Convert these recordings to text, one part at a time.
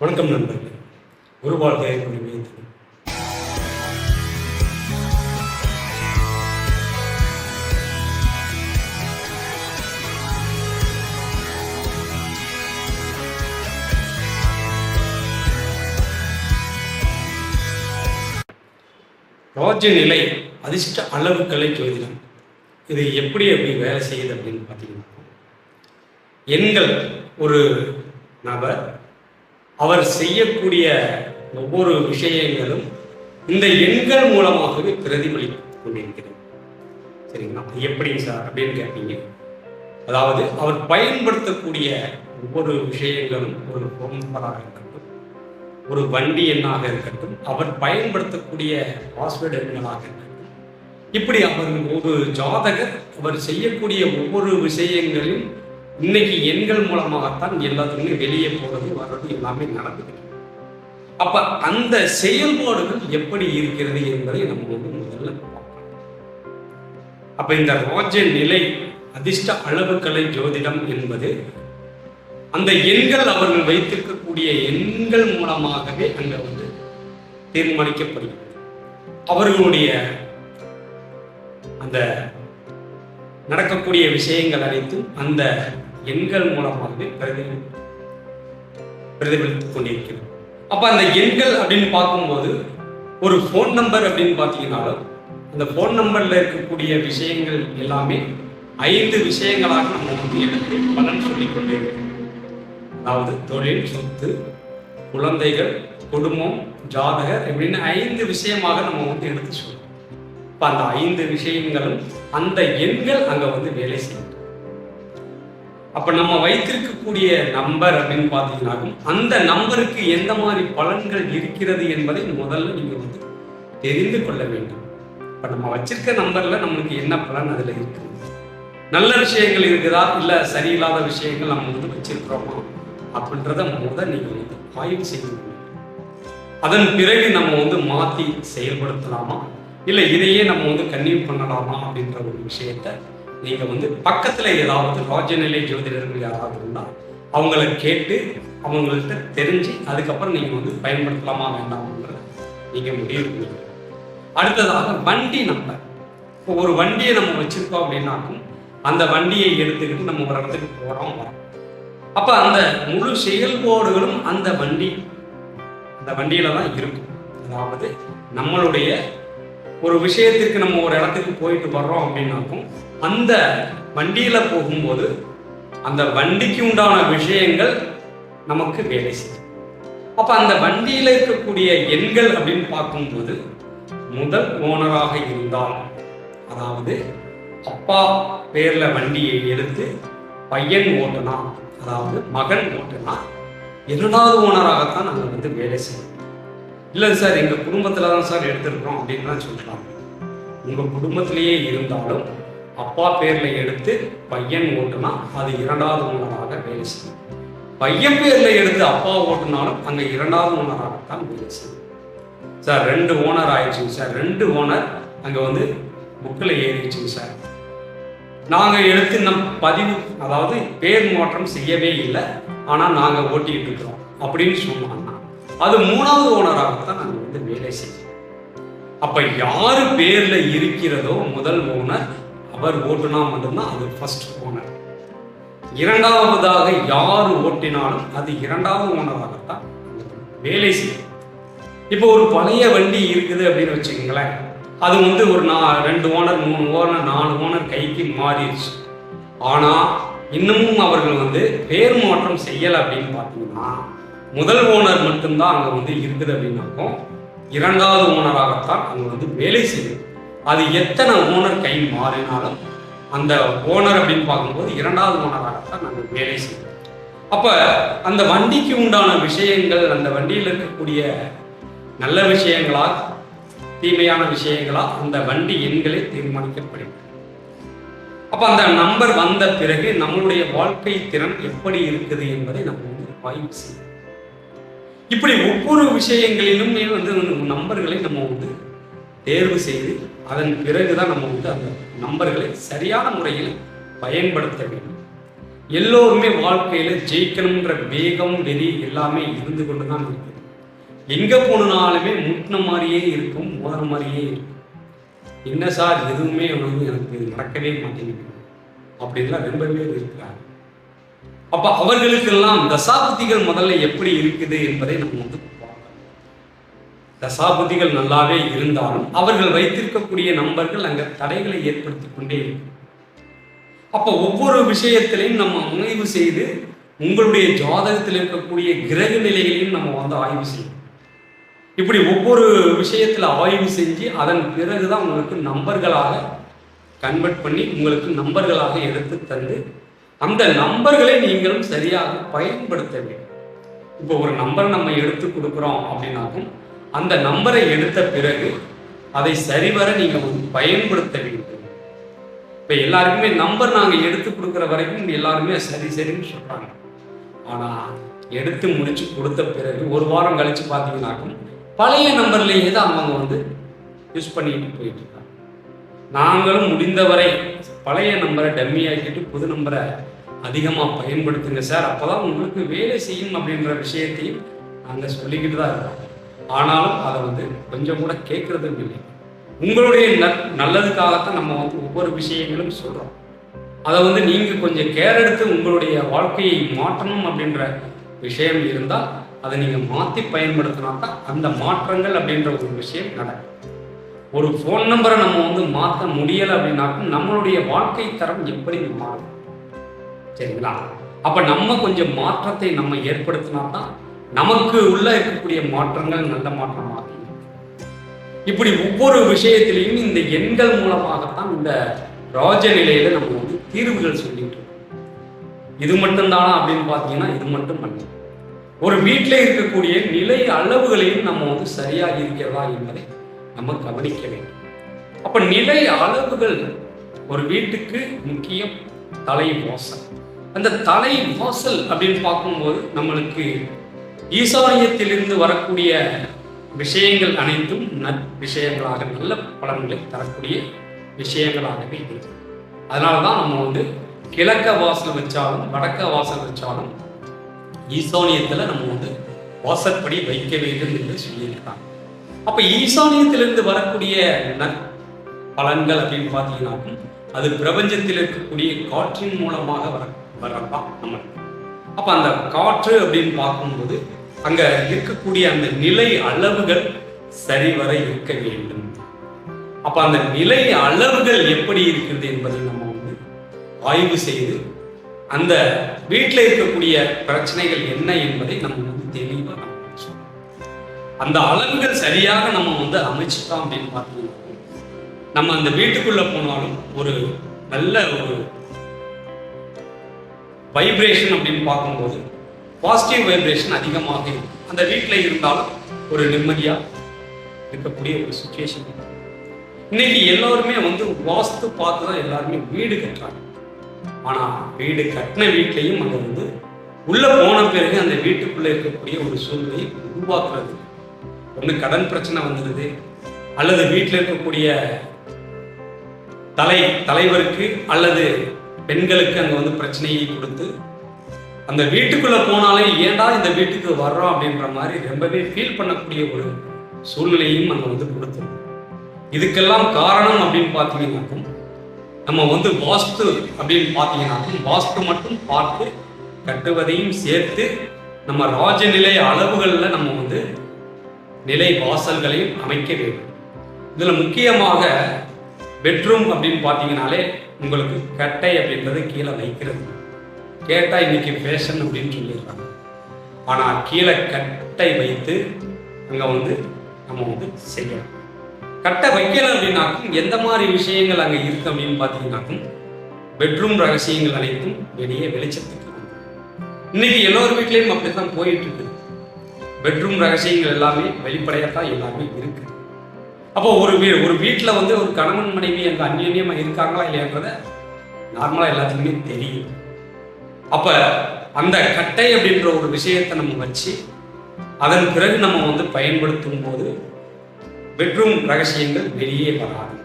வணக்கம் நண்பர்களே ஒரு வாழ்க்கை துணை. ராஜ்ய நிலை அதிர்ஷ்ட அளவுக்கலை ஜோதிடம் இது எப்படி எப்படி வேலை செய்யுது அப்படின்னு பார்த்தீங்கன்னா எண்கள் ஒரு நபர் அவர் செய்யக்கூடிய ஒவ்வொரு விஷயங்களும் இந்த எண்கள் மூலமாகவே பிரதிபலித்துக் கொண்டிருக்கிறது சரிங்களா? எப்படி எப்படிங்க சார் அப்படின்னு கேட்பீங்க அதாவது அவர் பயன்படுத்தக்கூடிய ஒவ்வொரு விஷயங்களும் ஒரு ஃபோன் இருக்கட்டும் ஒரு வண்டி எண்ணாக இருக்கட்டும் அவர் பயன்படுத்தக்கூடிய பாஸ்வேர்டு எண்களாக இருக்கட்டும் இப்படி அவர் ஒரு ஜாதகர் அவர் செய்யக்கூடிய ஒவ்வொரு விஷயங்களையும் இன்னைக்கு எண்கள் மூலமாகத்தான் எல்லாத்துக்குமே வெளியே போறது வர்றது எல்லாமே நடக்குது. அப்ப அந்த செயல்பாடுகள் எப்படி இருக்கிறது என்பதை நம்ம வந்து முதல்ல அப்ப இந்த ராஜ நிலை அதிர்ஷ்ட அளவுக்கலை ஜோதிடம் என்பது அந்த எண்கள் அவர்கள் வைத்திருக்கக்கூடிய எண்கள் மூலமாகவே அங்க வந்து தீர்மானிக்கப்படுகிறது. அவர்களுடைய அந்த நடக்கக்கூடிய விஷயங்கள் அனைத்தும் அந்த எண்கள் மூலமாகவே பிரதிபலி பிரதிபலித்துக் கொண்டிருக்கிறது. அப்ப அந்த எண்கள் அப்படின்னு பார்க்கும்போது ஒரு ஃபோன் நம்பர் அப்படின்னு பார்த்தீங்கன்னாலும் அந்த ஃபோன் நம்பர்ல இருக்கக்கூடிய விஷயங்கள் எல்லாமே ஐந்து விஷயங்களாக நம்ம வந்து எடுத்து பலன் சொல்லிக் கொண்டே இருக்கிறோம் அதாவது தொழில் சொத்து குழந்தைகள் குடும்பம் ஜாதகர் இப்படின்னு ஐந்து விஷயமாக நம்ம வந்து எடுத்து சொல்லுவோம் இப்போ அந்த ஐந்து விஷயங்களும் அந்த எண்கள் அங்கே வந்து வேலை செய்யும். அப்போ நம்ம வைத்திருக்கக்கூடிய நம்பர் அப்படின்னு பார்த்தீங்கன்னாக்கும் அந்த நம்பருக்கு எந்த மாதிரி பலன்கள் இருக்கிறது என்பதை முதல்ல நீங்கள் வந்து தெரிந்து கொள்ள வேண்டும். இப்போ நம்ம வச்சிருக்க நம்பரில் நம்மளுக்கு என்ன பலன் அதில் இருக்குது நல்ல விஷயங்கள் இருக்குதா? இல்லை சரியில்லாத விஷயங்கள் நம்ம வந்து வச்சிருக்கிறோமா? அப்படின்றத முதல் நீங்கள் வந்து ஆய்வு செய்யணும் அதன் பிறகு நம்ம வந்து மாற்றி செயல்படுத்தலாமா? இல்லை இதையே நம்ம வந்து கன்னியூ பண்ணலாமா அப்படின்ற ஒரு விஷயத்த நீங்க வந்து பக்கத்துல ஏதாவது ராஜநிலை ஜோதிடர்கள் யாராவது இருந்தா அவங்கள கேட்டு அவங்கள்ட்ட தெரிஞ்சு அதுக்கப்புறம் நீங்க வந்து பயன்படுத்தலாமா வேண்டாம்ன்றத நீங்க முடிவு அடுத்ததாக வண்டி நம்பர் இப்போ ஒரு வண்டியை நம்ம வச்சிருக்கோம் அப்படின்னாக்கும் அந்த வண்டியை எடுத்துக்கிட்டு நம்ம ஒரு இடத்துக்கு போறோம் வரோம். அப்ப அந்த முழு செயல்பாடுகளும் அந்த வண்டி அந்த வண்டியில தான் இருக்கும். அதாவது நம்மளுடைய ஒரு விஷயத்திற்கு நம்ம ஒரு இடத்துக்கு போயிட்டு வர்றோம் அப்படின்னாக்கும் அந்த வண்டியில் போகும்போது அந்த வண்டிக்கு உண்டான விஷயங்கள் நமக்கு வேலை செய்யும். அப்ப அந்த வண்டியில் இருக்கக்கூடிய எண்கள் அப்படின்னு பார்க்கும்போது முதல் ஓனராக இருந்தால் அதாவது அப்பா பேர்ல வண்டியை எடுத்து பையன் ஓட்டுனா அதாவது மகன் ஓட்டுனா இரண்டாவது ஓனராகத்தான் நாங்கள் வந்து வேலை செய்யணும் இல்லை சார் எங்கள் குடும்பத்தில் தான் சார் எடுத்துருக்கோம் அப்படின்னு தான் சொல்கிறாங்க உங்கள் குடும்பத்திலேயே இருந்தாலும் அப்பா பேரில் எடுத்து பையன் ஓட்டுனா அது இரண்டாவது ஓனராக வேலை செய்யும். பையன் பேரில் எடுத்து அப்பா ஓட்டுனாலும் அங்கே இரண்டாவது ஓனராகத்தான் வேலை செய்யும். சார் ரெண்டு ஓனர் ஆயிடுச்சுங்க சார். ரெண்டு ஓனர் அங்கே வந்து புக்கில் ஏறிடுச்சுங்க சார். நாங்கள் எடுத்து நம் பதிவு அதாவது பேர் மாற்றம் செய்யவே இல்லை. ஆனால் நாங்கள் ஓட்டிக்கிட்டு இருக்கிறோம் அப்படின்னு சொன்னாங்கன்னா அது மூணாவது ஓனராகத்தான் நாங்கள் வந்து வேலை செய்யும். அப்போ யார் பேரில் இருக்கிறதோ முதல் ஓனர் அவர் ஓட்டுனா மட்டும்தான் அது ஃபர்ஸ்ட் ஓனர் இரண்டாவதாக யார் ஓட்டினாலும் அது இரண்டாவது ஓனராகத்தான் வேலை செய்யும். இப்போ ஒரு பழைய வண்டி இருக்குது அப்படின்னு வச்சுக்கோங்களேன். அது வந்து ஒரு நா ரெண்டு ஓனர் மூணு ஓனர் நாலு ஓனர் கைக்கு மாறிடுச்சு. ஆனால் இன்னமும் அவர்கள் வந்து பேர் மாற்றம் செய்யலை அப்படின்னு பார்த்தீங்கன்னா முதல் ஓனர் மட்டும்தான் அங்கே வந்து இருக்குது அப்படின்னாக்கும் இரண்டாவது ஓனராகத்தான் அங்கே வந்து வேலை செய்யும். அது எத்தனை ஓனர் கை மாறினாலும் அந்த ஓனர் அப்படின்னு பார்க்கும்போது இரண்டாவது ஓனராகத்தான் நாங்கள் வேலை செய்வோம். அப்போ அந்த வண்டிக்கு உண்டான விஷயங்கள் அந்த வண்டியில் இருக்கக்கூடிய நல்ல விஷயங்களா தீமையான விஷயங்களா அந்த வண்டி எண்களே தீர்மானிக்கப்படுகிறது. அப்போ அந்த நம்பர் வந்த பிறகு நம்மளுடைய வாழ்க்கை திறன் எப்படி இருக்குது என்பதை நம்ம வந்து ஆய்வு செய்யணும். இப்படி ஒவ்வொரு விஷயங்களிலுமே வந்து நம்பர்களை நம்ம வந்து தேர்வு செய்து அதன் பிறகுதான் நம்ம வந்து அந்த நம்பர்களை சரியான முறையில் பயன்படுத்த வேண்டும். எல்லோருமே வாழ்க்கையில் ஜெயிக்கணுன்ற வேகம் வெறி எல்லாமே இருந்து கொண்டு தான் இருக்குது எங்கே போனாலுமே முட்டின மாதிரியே இருக்கும் மோதிர மாதிரியே இருக்கும். என்ன சார் எதுவுமே வந்து எனக்கு நடக்கவே மாட்டேங்குது. அப்படின்லாம் ரொம்ப பேர் இருக்கிறாங்க. அப்போ அவர்களுக்கெல்லாம் தசாபதிகள் முதல்ல எப்படி இருக்குது என்பதை நம்ம வந்து தசாபதிகள் நல்லாவே இருந்தாலும் அவர்கள் வைத்திருக்கக்கூடிய நம்பர்கள் அங்கே தடைகளை ஏற்படுத்தி கொண்டே இருக்கும். அப்போ ஒவ்வொரு விஷயத்திலையும் நம்ம ஆய்வு செய்து உங்களுடைய ஜாதகத்தில் இருக்கக்கூடிய கிரக நிலைகளையும் நம்ம வந்து ஆய்வு செய்யணும். இப்படி ஒவ்வொரு விஷயத்தில் ஆய்வு செஞ்சு அதன் பிறகுதான் உங்களுக்கு நம்பர்களாக கன்வெர்ட் பண்ணி உங்களுக்கு நம்பர்களாக எடுத்து தந்து அந்த நம்பர்களை நீங்களும் சரியாக பயன்படுத்த வேண்டும். இப்போ ஒரு நம்பர் நம்ம எடுத்து கொடுக்குறோம் அப்படின்னாக்கும் அந்த நம்பரை எடுத்த பிறகு அதை சரிவர நீங்கள் பயன்படுத்த வேண்டும். இப்போ எல்லாருக்குமே நம்பர் நாங்கள் எடுத்து கொடுக்குற வரைக்கும் எல்லாருமே சரி சரின்னு சொல்கிறாங்க ஆனால் எடுத்து முடிச்சு கொடுத்த பிறகு ஒரு வாரம் கழித்து பார்த்தீங்கன்னாக்கும் பழைய நம்பர்லேயே தான் அவங்க வந்து யூஸ் பண்ணிட்டு போயிட்டு இருக்காங்க. நாங்களும் முடிந்தவரை பழைய நம்பரை டம்மி ஆக்கிட்டு புது நம்பரை அதிகமாக பயன்படுத்துங்க சார். அப்போதான் உங்களுக்கு வேலை செய்யும் அப்படின்ற விஷயத்தையும் நாங்கள் சொல்லிக்கிட்டு தான் இருக்கோம். ஆனாலும் அதை வந்து கொஞ்சம் கூட கேட்கறதும் இல்லை. உங்களுடைய ந- நல்லதுக்காகத்தான் நம்ம வந்து ஒவ்வொரு விஷயங்களும் சொல்கிறோம் அதை வந்து நீங்கள் கொஞ்சம் கேர் எடுத்து உங்களுடைய வாழ்க்கையை மாற்றணும் அப்படின்ற விஷயம் இருந்தால் அதை நீங்கள் மாற்றி பயன்படுத்தினா தான் அந்த மாற்றங்கள் அப்படின்ற ஒரு விஷயம் நடக்கும். ஒரு ஃபோன் நம்பரை நம்ம வந்து மாற்ற முடியலை அப்படின்னாக்கும் நம்மளுடைய வாழ்க்கை தரம் எப்படி மாறும்? சரிங்களா? அப்போ நம்ம கொஞ்சம் மாற்றத்தை நம்ம ஏற்படுத்தினா தான் நமக்கு உள்ள இருக்கக்கூடிய மாற்றங்கள் நல்ல மாற்றமாக. இப்படி ஒவ்வொரு விஷயத்திலையும் இந்த எண்கள் மூலமாகத்தான் இந்த ராஜ நிலையில நம்ம வந்து தீர்வுகள் சொல்லிட்டு இருக்கோம். இது மட்டும்தானா அப்படின்னு பார்த்தீங்கன்னா இது மட்டும் அல்ல ஒரு வீட்டில் இருக்கக்கூடிய நிலை அளவுகளையும் நம்ம வந்து சரியாக இருக்கிறதா என்பதை நம்ம கவனிக்க வேண்டும். அப்ப நிலை அளவுகள் ஒரு வீட்டுக்கு முக்கியம் தலை வாசல் அந்த தலை வாசல் அப்படின்னு பார்க்கும்போது நம்மளுக்கு ஈசானியத்திலிருந்து வரக்கூடிய விஷயங்கள் அனைத்தும் நற் விஷயங்களாக நல்ல பலன்களை தரக்கூடிய விஷயங்களாகவே இருக்கு அதனால தான் நம்ம வந்து கிழக்க வாசல் வச்சாலும் வடக்க வாசல் வச்சாலும் ஈசானியத்துல நம்ம வந்து வாசற்படி வைக்க வேண்டும் என்று சொல்லியிருக்காங்க. அப்ப ஈசானியத்திலிருந்து வரக்கூடிய நற் பலன்கள் அப்படின்னு பார்த்தீங்கன்னா அது பிரபஞ்சத்தில் இருக்கக்கூடிய காற்றின் மூலமாக வர வரதான் நமக்கு அப்போ அந்த காற்று அப்படின்னு பார்க்கும்போது அங்கே இருக்கக்கூடிய அந்த நிலை அளவுகள் சரிவர இருக்க வேண்டும். அப்போ அந்த நிலை அளவுகள் எப்படி இருக்கிறது என்பதை நம்ம வந்து ஆய்வு செய்து அந்த வீட்டில் இருக்கக்கூடிய பிரச்சனைகள் என்ன என்பதை நம்ம வந்து தெளிவாக அந்த அளவுகள் சரியாக நம்ம வந்து அமைச்சிட்டோம் அப்படின்னு பார்த்தீங்கன்னா நம்ம அந்த வீட்டுக்குள்ள போனாலும் ஒரு நல்ல ஒரு வைப்ரேஷன் அப்படின்னு பார்க்கும்போது பாசிட்டிவ் வைப்ரேஷன் அதிகமாக இருக்கும். அந்த வீட்டில் இருந்தாலும் ஒரு நிம்மதியாக இருக்கக்கூடிய ஒரு சுச்சுவேஷன் இன்னைக்கு எல்லோருமே வந்து வாஸ்து பார்த்து தான் எல்லாருமே வீடு கட்டுறாங்க. ஆனால் வீடு கட்டின வீட்லையும் அதை வந்து உள்ளே போன பிறகு அந்த வீட்டுக்குள்ளே இருக்கக்கூடிய ஒரு சூழ்நிலையை உருவாக்குறது. ஒன்று கடன் பிரச்சனை வந்துடுது அல்லது வீட்டில் இருக்கக்கூடிய தலை தலைவருக்கு அல்லது பெண்களுக்கு அங்கே வந்து பிரச்சனையை கொடுத்து அந்த வீட்டுக்குள்ளே போனாலே ஏன்டா இந்த வீட்டுக்கு வர்றோம் அப்படின்ற மாதிரி ரொம்பவே ஃபீல் பண்ணக்கூடிய ஒரு சூழ்நிலையும் அங்கே வந்து கொடுத்தோம் இதுக்கெல்லாம் காரணம் அப்படின்னு பார்த்தீங்கன்னாக்கும் நம்ம வந்து வாஸ்து அப்படின்னு பார்த்தீங்கன்னாக்கும் வாஸ்து மட்டும் பார்த்து கட்டுவதையும் சேர்த்து நம்ம ராஜநிலை அளவுகளில் நம்ம வந்து நிலை வாசல்களையும் அமைக்க வேண்டும். இதில் முக்கியமாக பெட்ரூம் அப்படின்னு பார்த்தீங்கனாலே உங்களுக்கு கட்டை அப்படின்றது கீழே வைக்கிறது. கேட்டால் இன்னைக்கு ஃபேஷன் அப்படின்னு சொல்லிடுறாங்க ஆனால் கீழே கட்டை வைத்து அங்கே வந்து நம்ம வந்து செய்யணும். கட்டை வைக்கல அப்படின்னாக்கும் எந்த மாதிரி விஷயங்கள் அங்கே இருக்கு அப்படின்னு பார்த்தீங்கன்னாக்கும் பெட்ரூம் ரகசியங்கள் அனைத்தும் வெளியே வெளிச்சத்துக்கு இன்னைக்கு எல்லோரு எல்லோர் அப்படி தான் போயிட்டு இருக்குது. பெட்ரூம் ரகசியங்கள் எல்லாமே வெளிப்படையாத்தான் எல்லாமே இருக்குது அப்போ ஒரு வீ ஒரு வீட்டில் வந்து ஒரு கணவன் மனைவி அங்கே அந்யோன்யமா இருக்காங்களா இல்லையான்றத நார்மலாக எல்லாத்துக்குமே தெரியும். அப்ப அந்த கட்டை அப்படின்ற ஒரு விஷயத்தை நம்ம வச்சு அதன் பிறகு நம்ம வந்து பயன்படுத்தும் போது பெட்ரூம் ரகசியங்கள் வெளியே வராது.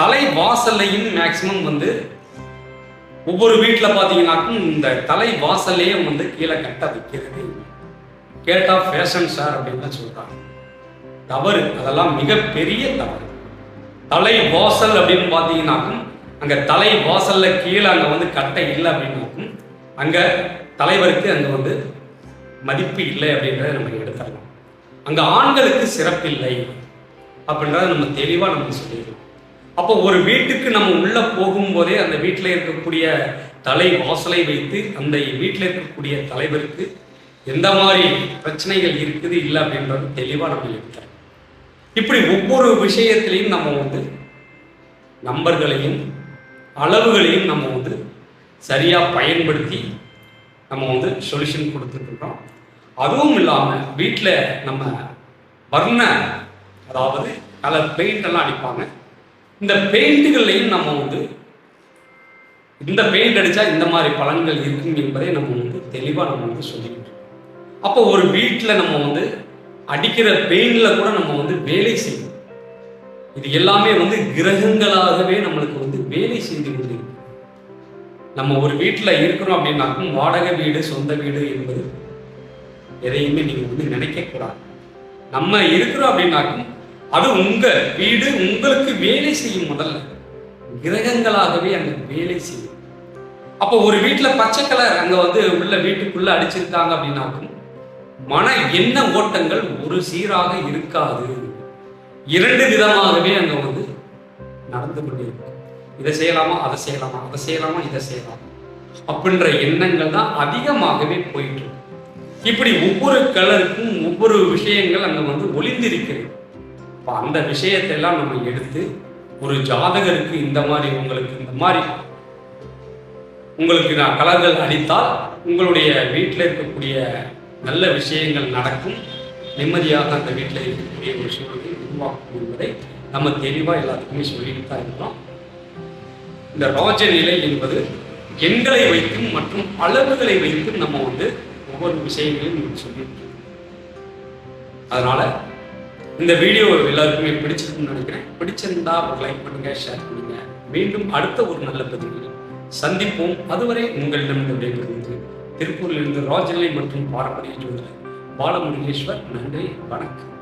தலை வாசல்லையும் மேக்சிமம் வந்து ஒவ்வொரு வீட்டில் பார்த்தீங்கன்னாக்கும் இந்த தலை வாசல்லையும் வந்து கீழே கட்ட வைக்கிறது. கேட்டா ஃபேஷன் சார் அப்படின்னு தான் சொல்றாங்க. தவறு. அதெல்லாம் மிகப்பெரிய தவறு. தலை வாசல் அப்படின்னு பார்த்தீங்கன்னாக்கும் அங்கே தலை வாசலில் கீழே அங்கே வந்து கட்டை இல்லை அப்படின்னாக்கும் அங்கே தலைவருக்கு அங்கே வந்து மதிப்பு இல்லை அப்படின்றத நம்ம எடுத்துடலாம் அங்கே ஆண்களுக்கு சிறப்பில்லை அப்படின்றத நம்ம தெளிவாக நம்ம சொல்லிடலாம். அப்போ ஒரு வீட்டுக்கு நம்ம உள்ளே போகும்போதே அந்த வீட்டில் இருக்கக்கூடிய தலை வாசலை வைத்து அந்த வீட்டில் இருக்கக்கூடிய தலைவருக்கு எந்த மாதிரி பிரச்சனைகள் இருக்குது இல்லை அப்படின்றது தெளிவாக நம்ம எடுத்துறோம் இப்படி ஒவ்வொரு விஷயத்திலையும் நம்ம வந்து நம்பர்களையும் அளவுகளையும் நம்ம வந்து சரியாக பயன்படுத்தி நம்ம வந்து சொல்யூஷன் கொடுத்துட்ருக்கோம் அதுவும் இல்லாமல் வீட்டில் நம்ம வர்ண அதாவது கலர் பெயிண்டெல்லாம் அடிப்பாங்க. இந்த பெயிண்ட்டுகள்லையும் நம்ம வந்து இந்த பெயிண்ட் அடித்தா இந்த மாதிரி பலன்கள் இருக்கும் என்பதை நம்ம வந்து தெளிவாக நம்ம வந்து சொல்லிக்கிட்டு இருக்கோம். அப்போ ஒரு வீட்டில் நம்ம வந்து அடிக்கிற பெயினில் கூட நம்ம வந்து வேலை செய்யும் இது எல்லாமே வந்து கிரகங்களாகவே நம்மளுக்கு வந்து வேலை செய்து கொண்டிருக்கு. நம்ம ஒரு வீட்டில் இருக்கிறோம் அப்படின்னாக்கும் வாடகை வீடு சொந்த வீடு என்பது எதையுமே நீங்கள் வந்து நினைக்கக்கூடாது நம்ம இருக்கிறோம் அப்படின்னாக்கும் அது உங்க வீடு உங்களுக்கு வேலை செய்யும் முதல்ல. கிரகங்களாகவே அங்க வேலை செய்யும். அப்போ ஒரு வீட்டில் பச்சை கலர் அங்கே வந்து உள்ள வீட்டுக்குள்ள அடிச்சிருக்காங்க அப்படின்னாக்கும் மன எண்ண ஓட்டங்கள் ஒரு சீராக இருக்காது. இரண்டு விதமாகவே அங்க வந்து நடந்து கொண்டிருக்கும் இதை செய்யலாமா அதை செய்யலாமா அதை செய்யலாமா இதை செய்யலாமா? அப்படின்ற எண்ணங்கள் தான் அதிகமாகவே போயிட்டு இருக்கு. இப்படி ஒவ்வொரு கலருக்கும் ஒவ்வொரு விஷயங்கள் அங்க வந்து ஒளிந்திருக்கிறது. இப்போ அந்த விஷயத்தை எல்லாம் நம்ம எடுத்து ஒரு ஜாதகருக்கு இந்த மாதிரி உங்களுக்கு இந்த மாதிரி உங்களுக்கு நான் கலர்கள் அளித்தால் உங்களுடைய வீட்டில் இருக்கக்கூடிய நல்ல விஷயங்கள் நடக்கும். நிம்மதியாக அந்த வீட்டில் இருக்கக்கூடிய ஒரு சூழலை உருவாக்கும் என்பதை நம்ம தெளிவாக எல்லாத்துக்குமே சொல்லிட்டு தான் இருக்கிறோம். இந்த ராஜ நிலை என்பது எண்களை வைத்தும் மற்றும் அளவுகளை வைத்தும் நம்ம வந்து ஒவ்வொரு விஷயங்களையும் சொல்லிட்டு அதனால இந்த வீடியோ எல்லாருக்குமே பிடிச்சிருக்கும்னு நினைக்கிறேன். பிடிச்சிருந்தா ஒரு லைக் பண்ணுங்க ஷேர் பண்ணுங்க. மீண்டும் அடுத்த ஒரு நல்ல பதிவில் சந்திப்போம். அதுவரை உங்களிடம் விடைபெறுவது திருப்பூரிலிருந்து ராஜநிலை மற்றும் பாரம்பரிய ஜோதிடர் பாலமுருகேஸ்வர் நன்றி வணக்கம்.